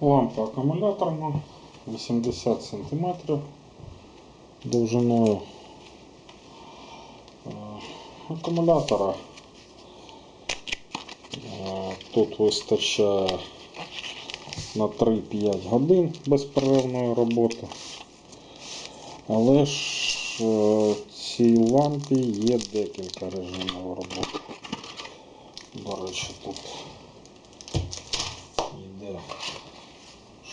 Лампа акумуляторна 80 см довжиною. Е, Акумулятора е, тут вистачає на 3-5 годин безперервної роботи. Але ж е, цій лампі є декілька режимів роботи. До речі, тут йде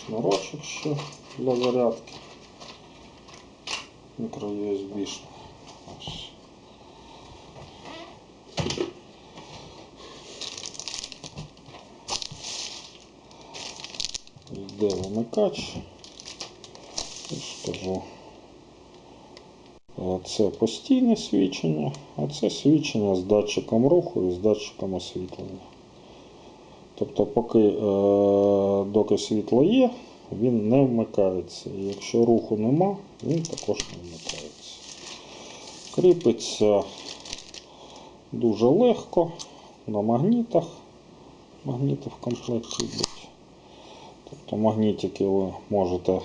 шнурочок ще для зарядки. Мікро USB. Ось. Йде вимикач. І скажу. Це постійне свічення, а це свічення з датчиком руху і з датчиком освітлення. Тобто, поки е, доки світло є, він не вмикається. І якщо руху нема, він також не вмикається. Кріпиться дуже легко на магнітах. Магніти в комплекті йдуть. Тобто магнітики ви можете е,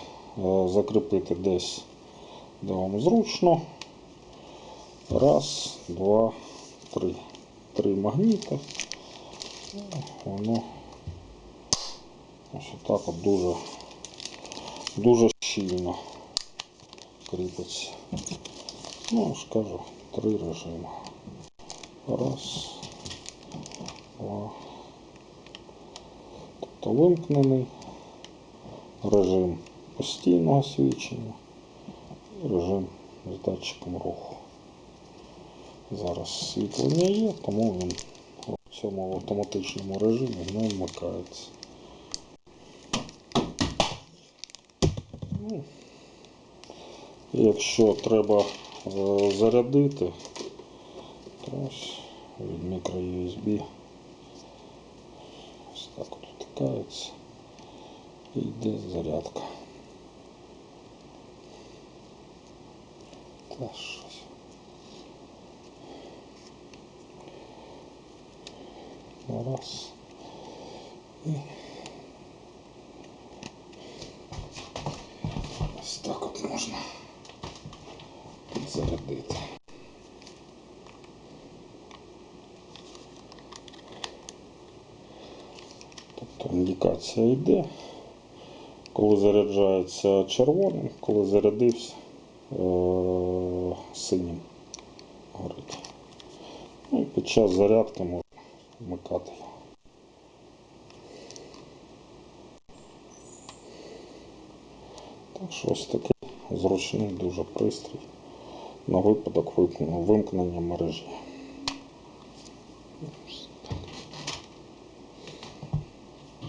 закріпити десь, де вам зручно. Раз, два, три. Три магніти. Воно ось отак от дуже, дуже щільно кріпиться. Ну, ж кажу, три режими. Раз, два. Тобто вимкнений режим постійного свічення і режим з датчиком руху. Зараз освітлення є, тому він в цьому автоматичному режимі не вмикається. Ну, якщо треба е, зарядити, то ось від мікро USB ось так от втикається і йде зарядка. Та щось. Раз. І ось так от можна підзарядити. Тобто індикація йде, коли заряджається червоним, коли зарядився е- синім горить. Ну і під час зарядки можна вмикати його. Так що ось такий зручний дуже пристрій на випадок вимкнення мережі.